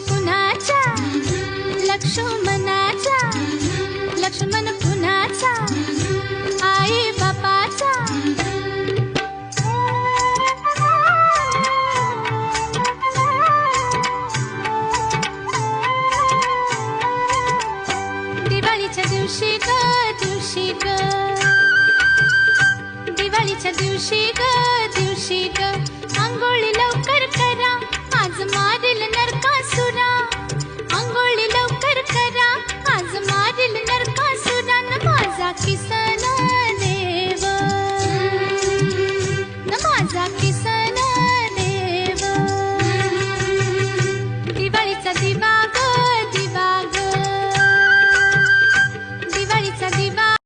लक्ष्मणाचा लक्ष्मण कुणाचा आई बापाचा. दिवाळीच्या दिवशी ग दिवशी ग. दिवाळीच्या दिवशी ग दिवशी ग. आंघोळी आंघोळी